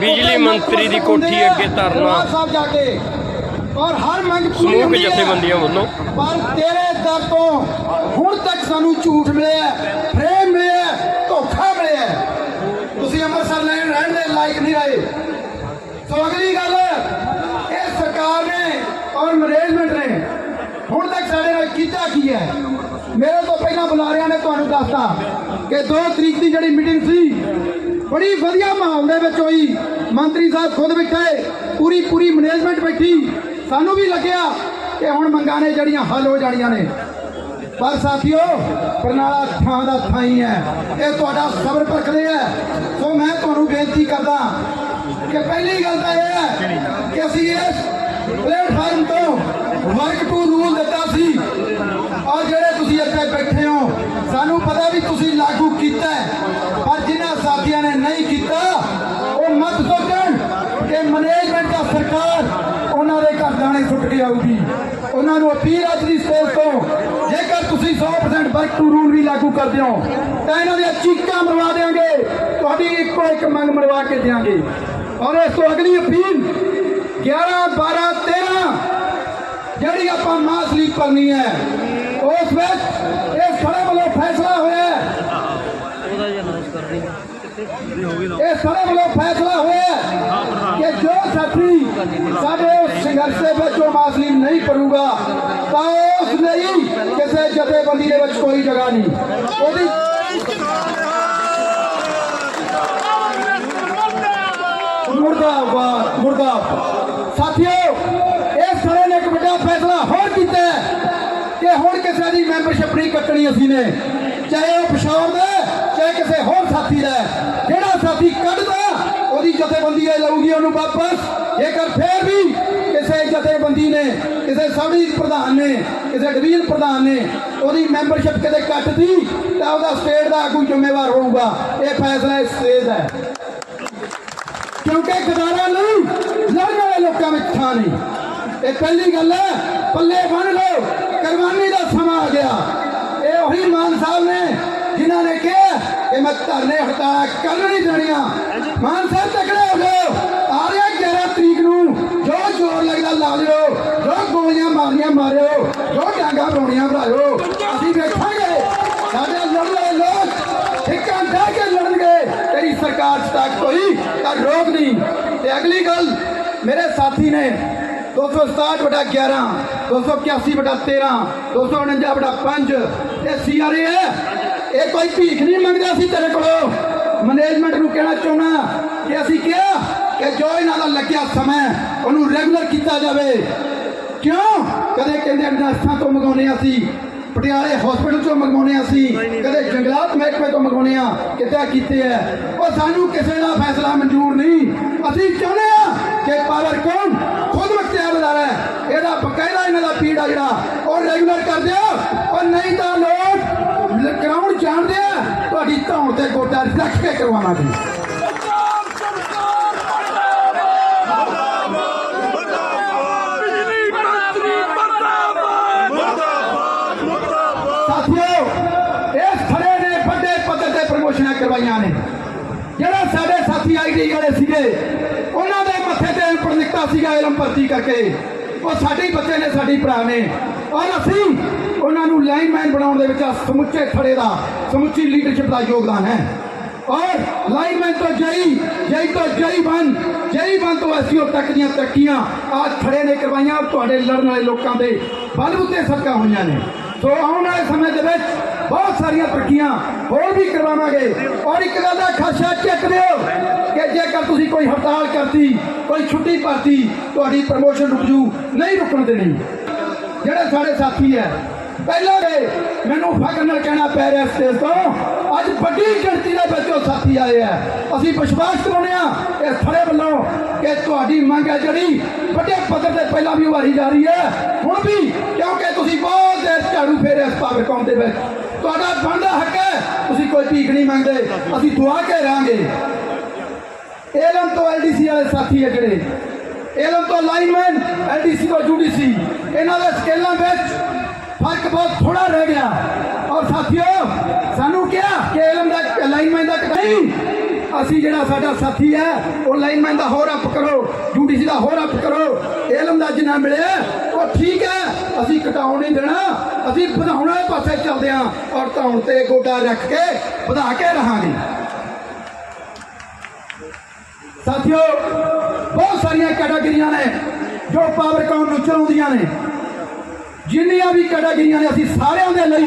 ਬਿਜਲੀ ਮੰਤਰੀ ਦੀ ਕੋਠੀ ਅੱਗੇ ਧਰਨਾ। ਸਾਹਿਬ ਜਾ ਕੇ। ਔਰ ਹਰ ਮੰਗ ਪੂਰੀ ਸਮੂਹਕ ਹੁੰਦੀ ਹੈ। ਜਥੇਬੰਦੀਆਂ ਵੱਲੋਂ। ਪਰ ਤੇਰੇ ਦਰ ਤੋਂ ਹੁਣ ਤੱਕ ਸਾਨੂੰ ਝੂਠ ਮਿਲਿਆ ਫਰੇਮ ਮਿਲਿਆ ਧੋਖਾ ਮਿਲਿਆ ਤੁਸੀਂ ਅੰਮ੍ਰਿਤਸਰ ਲੈਣ ਰਹਿਣ ਦੇ ਲਾਇਕ ਨਹੀਂ ਰਹੇ। ਸੋ ਅਗਲੀ ਗੱਲ ਇਹ ਸਰਕਾਰ ਨੇ ਔਰ ਮੈਨੇਜਮੈਂਟ ਨੇ ਹੁਣ ਤੱਕ ਸਾਡੇ ਨਾਲ ਕੀਤਾ ਕੀ ਹੈ? ਮੇਰੇ ਤੋਂ ਪਹਿਲਾਂ ਬੁਲਾਰਿਆਂ ਨੇ ਤੁਹਾਨੂੰ ਦੱਸਤਾ ਕਿ 2 ਤਰੀਕ ਦੀ ਜਿਹੜੀ ਮੀਟਿੰਗ ਸੀ, ਬੜੀ ਵਧੀਆ ਮਾਹੌਲ ਦੇ ਵਿੱਚ ਹੋਈ। ਮੰਤਰੀ ਸਾਹਿਬ ਖੁਦ ਬੈਠੇ ਪੂਰੀ ਪੂਰੀ ਮੈਨੇਜਮੈਂਟ ਬੈਠੀ। ਸਾਨੂੰ ਵੀ ਲੱਗਿਆ ਕਿ ਹੁਣ ਮੰਗਾਂ ਨੇ ਜਿਹੜੀਆਂ ਹੱਲ ਹੋ ਜਾਣੀਆਂ ਨੇ। ਪਰ ਸਾਥੀਓ, ਬਰਨਾਲਾ ਥਾਂ ਦਾ ਥਾਂ ਹੀ ਹੈ। ਇਹ ਤੁਹਾਡਾ ਸਬਰ ਪਰਖਦੇ ਹੈ। ਸੋ ਮੈਂ ਤੁਹਾਨੂੰ ਬੇਨਤੀ ਕਰਦਾ ਕਿ ਪਹਿਲੀ ਗੱਲ ਤਾਂ ਇਹ ਹੈ ਕਿ ਅਸੀਂ ਇਸ ਪਲੇਟਫਾਰਮ ਤੋਂ ਵਰਕ ਟੂ ਰੂਲ ਦਿੱਤਾ ਸੀ ਔਰ ਜਿਹੜੇ ਤੁਸੀਂ ਇੱਥੇ ਬੈਠੇ ਹੋ ਸਾਨੂੰ ਪਤਾ ਵੀ ਤੁਸੀਂ ਲਾਗੂ ਕੀਤਾ ਪਰ ਜਿਨ੍ਹਾਂ ਸਾਥੀਆਂ ਨੇ ਨਹੀਂ ਕੀਤਾ, ਉਹ ਮਤ ਸੋਚਣ ਕਿ ਮੈਨੇਜਮੈਂਟ ਦਾ ਸਰਕਾਰ ਉਹਨਾਂ ਦੇ ਘਰ ਦਾਣੇ ਸੁੱਟ ਕੇ ਆਊਗੀ। ਉਹਨਾਂ ਨੂੰ ਅਪੀਲ ਅੱਜ ਦੀ ਸਟੇਜ ਤੋਂ, ਜੇਕਰ ਤੁਸੀਂ 100% ਵਰਕ ਟੂ ਰੂਲ ਵੀ ਲਾਗੂ ਕਰਦੇ ਹੋ, ਤਾਂ ਇਹਨਾਂ ਦੀਆਂ ਚੀਕਾਂ ਮਰਵਾ ਦੇਵਾਂਗੇ ਤੁਹਾਡੀ ਇੱਕੋ ਇੱਕ ਮੰਗ ਮਰਵਾ ਕੇ ਦੇਵਾਂਗੇ ਔਰ ਇਸ ਤੋਂ ਅਗਲੀ ਅਪੀਲ 11 12 13 ਜਿਹੜੀ ਆਪਾਂ ਮਾਸ ਲੀਗ ਕਰਨੀ ਹੈ ਉਸ ਵਿੱਚ ਇਹ ਸਾਰੇ ਵੱਲੋਂ ਫੈਸਲਾ ਹੋਇਆ ਹੈ ਇਹ ਸਾਰੇ ਵੱਲੋਂ ਫੈਸਲਾ ਹੋਇਆ ਹੈ ਕਿ ਜੋ ਸਾਥੀ ਸਾਡੇ ਉਸ ਸੰਘਰਸ਼ ਦੇ ਵਿੱਚ ਉਹ ਮਾਸ ਲੀਗ ਨਹੀਂ ਕਰੂਗਾ ਤਾਂ ਉਸ ਲਈ ਕਿਸੇ ਜਥੇਬੰਦੀ ਦੇ ਵਿੱਚ ਕੋਈ ਜਗ੍ਹਾ ਨਹੀਂ ਉਹਦੀ ਮੁਰਦਾਬਾਦ ਮੁਰਦਾਬਾਦ ਸਾਥੀਓ ਇਸ ਸਾਰੇ ਨੇ ਇੱਕ ਵੱਡਾ ਫੈਸਲਾ ਹੋਰ ਕੀਤਾ ਹੈ ਕਿ ਹੁਣ ਕਿਸੇ ਦੀ ਮੈਂਬਰਸ਼ਿਪ ਨਹੀਂ ਕੱਟਣੀ ਅਸੀਂ ਨੇ। ਚਾਹੇ ਉਹ ਪਿਸ਼ਾਵਰ ਦਾ ਚਾਹੇ ਕਿਸੇ ਹੋਰ ਸਾਥੀ ਦਾ ਜਿਹੜਾ ਸਾਥੀ ਕੱਢਦਾ, ਉਹਦੀ ਜਥੇਬੰਦੀ ਇਹ ਲਊਗੀ ਉਹਨੂੰ ਵਾਪਸ। ਜੇਕਰ ਫੇਰ ਵੀ ਕਿਸੇ ਜਥੇਬੰਦੀ ਨੇ, ਕਿਸੇ ਸਬੜੀ ਪ੍ਰਧਾਨ ਨੇ, ਕਿਸੇ ਡਿਵੀਜ਼ਨ ਪ੍ਰਧਾਨ ਨੇ ਉਹਦੀ ਮੈਂਬਰਸ਼ਿਪ ਕਿਤੇ ਕੱਟਦੀ, ਤਾਂ ਉਹਦਾ ਸਟੇਟ ਦਾ ਆਗੂ ਜ਼ਿੰਮੇਵਾਰ ਹੋਊਗਾ। ਇਹ ਫੈਸਲਾ ਇਸ ਸਟੇਜ ਹੈ। ਕਿਉਂਕਿ ਗਦਾਰਾਂ ਲਈ ਲੜਨ ਵਾਲੇ ਲੋਕਾਂ ਵਿੱਚ ਥਾਂ ਨਹੀਂ। ਇਹ ਪਹਿਲੀ ਗੱਲ ਹੈ, ਪੱਲੇ ਬੰਨ ਲਓ, ਕੁਰਬਾਨੀ ਦਾ ਸਮਾਂ ਆ ਗਿਆ ਇਹ ਉਹੀ ਮਾਨ ਸਾਹਿਬ ਨੇ ਜਿਨ੍ਹਾਂ ਨੇ ਕਿਹਾ ਕਿ ਮੈਂ ਧਰਨੇ ਹਟਾਲਾ ਕਰਨ ਨਹੀਂ ਦੇਣੀਆਂ। ਮਾਨ ਸਾਹਿਬ ਤਕੜੇ ਹੋ ਜਾਓ। ਆ ਰਿਹਾ 11 ਤਰੀਕ ਨੂੰ ਜੋ ਜ਼ੋਰ ਲੱਗਦਾ ਲਾ ਲਿਓ ਜੋ ਗੋਲੀਆਂ ਮਾਰਨੀਆਂ ਮਾਰਿਓ ਜੋ ਡਾਂਗਾ ਬਣਾਉਣੀਆਂ ਬਣਾਇਓ ਅਸੀਂ ਵੇਖਾਂਗੇ। ਸਾਡੇ ਵਾਲੇ ਲੋਕ ਠਿੱਕਾਂ ਡਾ ਕੇ ਲੜਨਗੇ। ਤੇਰੀ ਸਰਕਾਰ ਚ ਤਾਕਤ ਹੋਈ ਤਾਂ ਰੋਕ ਨਹੀਂ। ਤੇ ਅਗਲੀ ਗੱਲ ਮੇਰੇ ਸਾਥੀ ਨੇ 267 ਬਟਾ 11 281 ਬਟਾ 13 249 ਬਟਾ 5 ਇਹ ਸੀਆਰਏ ਹੈ। ਇਹ ਕੋਈ ਭੀਖ ਨਹੀਂ ਮੰਗਦਾ ਸੀ ਤੇਰੇ ਕੋਲੋਂ। ਮੈਨੇਜਮੈਂਟ ਨੂੰ ਕਹਿਣਾ ਚਾਹੁੰਦਾ ਕਿ ਅਸੀਂ ਕਿਹਾ ਕਿ ਜੋ ਇਹਨਾਂ ਦਾ ਲੱਗਿਆ ਸਮਾਂ ਉਹਨੂੰ ਰੈਗੂਲਰ ਕੀਤਾ ਜਾਵੇ। ਕਿਉਂ? ਕਦੇ ਕਹਿੰਦੇ ਨਰਸਾਂ ਤੋਂ ਮੰਗਾਉਣੇ ਅਸੀਂ, ਪਟਿਆਲੇ ਹਸਪੀਟਲ ਤੋਂ ਮੰਗਾਉਣੇ ਅਸੀਂ, ਕਦੇ ਜੰਗਲਾਤ ਮਹਿਕਮੇ ਤੋਂ ਮੰਗਾਉਣੇ ਆ ਕਿਤੇ ਕੀਤੇ ਐ ਉਹ ਸਾਨੂੰ ਕਿਸੇ ਦਾ ਫੈਸਲਾ ਮਨਜ਼ੂਰ ਨਹੀਂ। ਅਸੀਂ ਚਾਹੁੰਦੇ ਆ ਕਿ ਪਾਵਰ ਕੌਣ ਖੁਦ ਮੁਖਤਿਆਰ ਹੈ ਇਹਦਾ ਬਕਾਇਦਾ ਇਹਨਾਂ ਦਾ ਜਿਹੜਾ ਉਹ ਰੈਗੂਲਰ ਕਰ ਦਿਓ ਉਹ ਨਹੀਂ ਤਾਂ ਲੋਕ ਗਰਾਊਂਡ ਜਾਣਦੇ ਆ। ਤੁਹਾਡੀ ਧੌਣ ਤੇ ਗੋਡਾ ਰੱਖ ਕੇ ਕਰਵਾਵਾਂਗੇ ਸਾਥੀਓ, ਇਸ ਖੜੇ ਨੇ ਵੱਡੇ ਪੱਧਰ ਤੇ ਪ੍ਰਮੋਸ਼ਨਾਂ ਕਰਵਾਈਆਂ ਨੇ। ਜਿਹੜਾ ਸਾਡੇ ਸਾਥੀ ਆਈਡੀ ਵਾਲੇ ਸੀਗੇ, ਉਹਨਾਂ ਦੇ ਮੱਥੇ ਤੇ ਅਨਪੜ੍ਹ ਸੀਗਾ ਇਲਮ ਭਰਤੀ ਕਰਕੇ। ਉਹ ਸਾਡੇ ਹੀ ਬੱਚੇ ਨੇ, ਸਾਡੀ ਭਰਾ ਨੇ। ਔਰ ਅਸੀਂ ਉਹਨਾਂ ਨੂੰ ਲਾਈਨਮੈਨ ਬਣਾਉਣ ਦੇ ਵਿੱਚ ਸਮੁੱਚੇ ਖੜੇ ਦਾ, ਸਮੁੱਚੀ ਲੀਡਰਸ਼ਿਪ ਦਾ ਯੋਗਦਾਨ ਹੈ। ਔਰ ਲਾਈਨਮੈਨ ਤੋਂ ਜਈ ਜਈ ਤੋਂ ਜਈ ਬਨ ਜਈ ਬਨ ਤੋਂ ਐਸਓ ਤੱਕ ਦੀਆਂ ਤਰੱਕੀਆਂ ਆਜ ਖੜੇ ਨੇ ਕਰਵਾਈਆਂ, ਤੁਹਾਡੇ ਲੜਨ ਵਾਲੇ ਲੋਕਾਂ ਦੇ ਬਲਬੁੱਤੇ ਸਦਕਾ ਹੋਈਆਂ ਨੇ। ਸੋ ਆਉਣ ਵਾਲੇ ਸਮੇਂ ਦੇ ਵਿੱਚ ਬਹੁਤ ਸਾਰੀਆਂ ਤਰੱਕੀਆਂ ਹੋਰ ਵੀ ਕਰਵਾਵਾਂਗੇ। ਔਰ ਇੱਕ ਗੱਲ ਦਾ ਖਾਸਾ ਚੱਕ ਦਿਓ ਕਿ ਜੇਕਰ ਤੁਸੀਂ ਕੋਈ ਹੜਤਾਲ ਕਰਤੀ, ਕੋਈ ਛੁੱਟੀ ਭਰਤੀ, ਤੁਹਾਡੀ ਪ੍ਰਮੋਸ਼ਨ ਰੁਕ ਜੂ, ਨਹੀਂ ਰੁਕਣ ਦੇਣੀ। ਜਿਹੜੇ ਸਾਡੇ ਸਾਥੀ ਹੈ, ਪਹਿਲਾਂ ਦੇ ਮੈਨੂੰ ਫਕਰ ਨਾਲ ਕਹਿਣਾ ਪੈ ਰਿਹਾ ਸਟੇਜ ਤੋਂ, ਅੱਜ ਵੱਡੀ ਗਿਣਤੀ ਦੇ ਵਿੱਚ ਉਹ ਸਾਥੀ ਆਏ ਆ ਅਸੀਂ ਵਿਸ਼ਵਾਸ ਕਰਾਉਂਦੇ ਆ ਇਸ ਖੜੇ ਵੱਲੋਂ ਕਿ ਤੁਹਾਡੀ ਮੰਗ ਹੈ ਜਿਹੜੀ ਵੱਡੇ ਪੱਧਰ ਤੇ ਪਹਿਲਾਂ ਵੀ ਉਭਾਰੀ ਜਾ ਰਹੀ ਹੈ। ਹੁਣ ਵੀ, ਕਿਉਂਕਿ ਤੁਸੀਂ ਬਹੁਤ ਦੇਰ ਝਾੜੂ ਫੇਰੇ ਇਸ ਪਾਵਰ ਕੌਮ ਦੇ ਵਿੱਚ। ਤੁਹਾਡਾ ਬਣਦਾ ਹੱਕ ਹੈ, ਤੁਸੀਂ ਕੋਈ ਭੀਖ ਨਹੀਂ ਮੰਗਦੇ, ਅਸੀਂ ਦੁਆ ਕੇ ਰਹਾਂਗੇ। ਏਲਮ ਤੋਂ ਐਲਡੀਸੀ ਵਾਲੇ ਸਾਥੀ ਹੈ ਜਿਹੜੇ ਏਲਮ ਤੋਂ ਲਾਈਨਮੈਨ ਐਲਡੀਸੀ ਤੋਂ ਯੂਡੀਸੀ ਇਹਨਾਂ ਦੇ ਸਕੇਲਾਂ ਵਿੱਚ ਫ਼ਰਕ ਬਹੁਤ ਥੋੜਾ ਰਹਿ ਗਿਆ ਔਰ ਸਾਥੀਓ ਸਾਨੂੰ ਕਿਹਾ ਕਿ ਏਲਮ ਦਾ ਲਾਈਨਮੈਨ ਦਾ ਨਹੀਂ ਅਸੀਂ ਜਿਹੜਾ ਸਾਡਾ ਸਾਥੀ ਹੈ ਉਹ ਲਾਈਨਮੈਨ ਦਾ ਹੋਰ ਅਪ ਕਰੋ ਡਿਊਟੀ ਦਾ ਹੋਰ ਅਪ ਕਰੋ ਇਲਮ ਦਾ ਜਿੰਨਾ ਮਿਲਿਆ ਉਹ ਠੀਕ ਹੈ ਅਸੀਂ ਘਟਾਉਣ ਨਹੀਂ ਦੇਣਾ ਅਸੀਂ ਵਧਾਉਣ ਵਾਲੇ ਪਾਸੇ ਚੱਲਦੇ ਹਾਂ ਔਰ ਧੌਣ ਤੇ ਗੋਡਾ ਰੱਖ ਕੇ ਵਧਾ ਕੇ ਰਹਾਂਗੇ ਸਾਥੀਓ, ਬਹੁਤ ਸਾਰੀਆਂ ਕੈਟਾਗਰੀਆਂ ਨੇ ਜੋ ਪਾਵਰਕਾਮ ਨੂੰ ਚਲਾਉਂਦੀਆਂ ਨੇ। ਜਿੰਨੀਆਂ ਵੀ ਕੈਟਾਗਰੀਆਂ ਨੇ, ਅਸੀਂ ਸਾਰਿਆਂ ਦੇ ਲਈ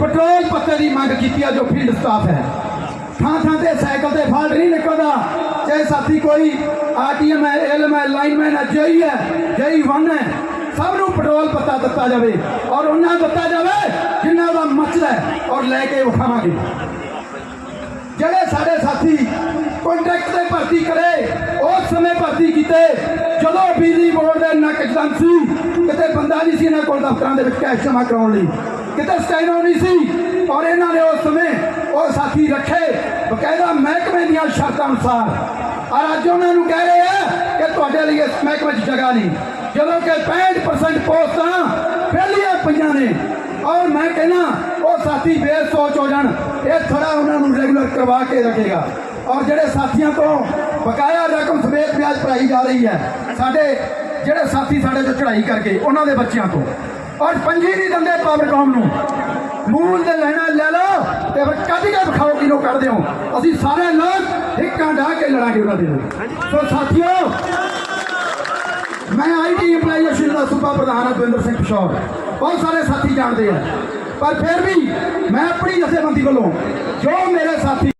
ਪੈਟਰੋਲ ਪੱਤੇ ਦੀ ਮੰਗ ਕੀਤੀ ਆ, ਜੋ ਫੀਲਡ ਸਟਾਫ ਹੈ। ਥਾਂ ਥਾਂ ਤੇ ਸਾਈਕਲ ਤੇ ਫਾਲਟ ਨਹੀਂ ਨਿਕਲਦਾ। ਚਾਹੇ ਸਾਥੀ, ਕੋਈ ਆਰਟੀਐਮ ਹੈ ਐਲਐਮ ਹੈ ਲਾਈਨਮੈਨ ਹੈ ਜਈ ਹੈ ਜਈ ਵਨ ਹੈ, ਸਭ ਨੂੰ ਪੈਟਰੋਲ ਪੱਤਾ ਦਿੱਤਾ ਜਾਵੇ। ਔਰ ਉਹਨਾਂ ਦਿੱਤਾ ਜਾਵੇ ਜਿੰਨਾ ਦਾ ਮਚਦਾ ਹੈ, ਔਰ ਲੈ ਕੇ ਉਠਾਵਾਂਗੇ ਜਿਹੜੇ ਸਾਡੇ ਸਾਥੀ ਕੰਟਰੈਕਟ ਤੇ ਭਰਤੀ ਕਰੇ, ਉਸ ਸਮੇਂ ਭਰਤੀ ਕੀਤੇ। ਜਦੋਂ ਬਿਜਲੀ ਬੋਰਡ ਦੇ ਨੱਕ ਜੰਮ ਸੀ, ਕਿਤੇ ਬੰਦਾ ਨਹੀਂ ਸੀ ਇਹਨਾਂ ਕੋਲ ਦਫ਼ਤਰਾਂ ਦੇ ਵਿੱਚ ਕੈਸ਼ ਜਮ੍ਹਾਂ ਕਰਾਉਣ ਲਈ। ਕਿਤੇ ਸਟੈਨੋ ਨਹੀਂ ਸੀ, ਔਰ ਇਹਨਾਂ ਨੇ ਉਸ ਸਮੇਂ ਉਹ ਸਾਥੀ ਰੱਖੇ। ਬਕਾਇਦਾ ਮਹਿਕਮੇ ਦੀਆਂ ਸ਼ਰਤਾਂ ਅਨੁਸਾਰ। ਔਰ ਅੱਜ ਉਹਨਾਂ ਨੂੰ ਕਹਿ ਰਹੇ ਆ ਕਿ ਤੁਹਾਡੇ ਲਈ ਇਸ ਮਹਿਕਮੇ 'ਚ ਜਗ੍ਹਾ ਨਹੀਂ। ਜਦੋਂ ਕਿ 65% ਪੋਸਟਾਂ ਫੈਲੀਆਂ ਪਈਆਂ ਨੇ। ਔਰ ਮੈਂ ਕਹਿੰਦਾ, ਉਹ ਸਾਥੀ ਬੇਸੋਚ ਹੋ ਜਾਣ, ਇਹ ਥੋੜਾ ਉਹਨਾਂ ਨੂੰ ਰੈਗੂਲਰ ਕਰਵਾ ਕੇ ਰੱਖੇਗਾ। ਔਰ ਜਿਹੜੇ ਸਾਥੀਆਂ ਤੋਂ ਬਕਾਇਆ ਰਕਮ ਸਮੇਤ ਵਿਆਜ ਭਰਾਈ ਜਾ ਰਹੀ ਹੈ, ਸਾਡੇ ਜਿਹੜੇ ਸਾਥੀ ਸਾਡੇ ਤੋਂ ਚੜ੍ਹਾਈ ਕਰਕੇ, ਉਹਨਾਂ ਦੇ ਬੱਚਿਆਂ ਤੋਂ। ਔਰ ਪੰਜੀ ਨਹੀਂ ਦਿੰਦੇ ਪਾਵਰਕਾਮ ਨੂੰ, ਮੂਲ ਦੇ ਲੈਣਾ ਲੈ ਲਓ ਤੇ ਫਿਰ ਕੱਢ ਕੇ ਵਿਖਾਓ ਕਿਹਨੂੰ ਕੱਢਦੇ ਹੋ। ਅਸੀਂ ਸਾਰੇ ਲੋਕ ਇੱਕਾਂ ਢਾ ਕੇ ਲੜਾਂਗੇ ਉਹਨਾਂ ਦੇ ਸੋ ਸਾਥੀਓ, ਮੈਂ ਆਈਟੀ EMPLOYEE ਐਸੋਸੀਏਸ਼ਨ ਦਾ ਸੂਬਾ ਪ੍ਰਧਾਨ ਹਾਂ, ਦਵਿੰਦਰ ਸਿੰਘ ਪਿਸ਼ੌਰ ਬਹੁਤ ਸਾਰੇ ਸਾਥੀ ਜਾਣਦੇ ਆ। ਪਰ ਫਿਰ ਵੀ ਮੈਂ ਆਪਣੀ ਜਥੇਬੰਦੀ ਵੱਲੋਂ ਜੋ ਮੇਰੇ ਸਾਥੀ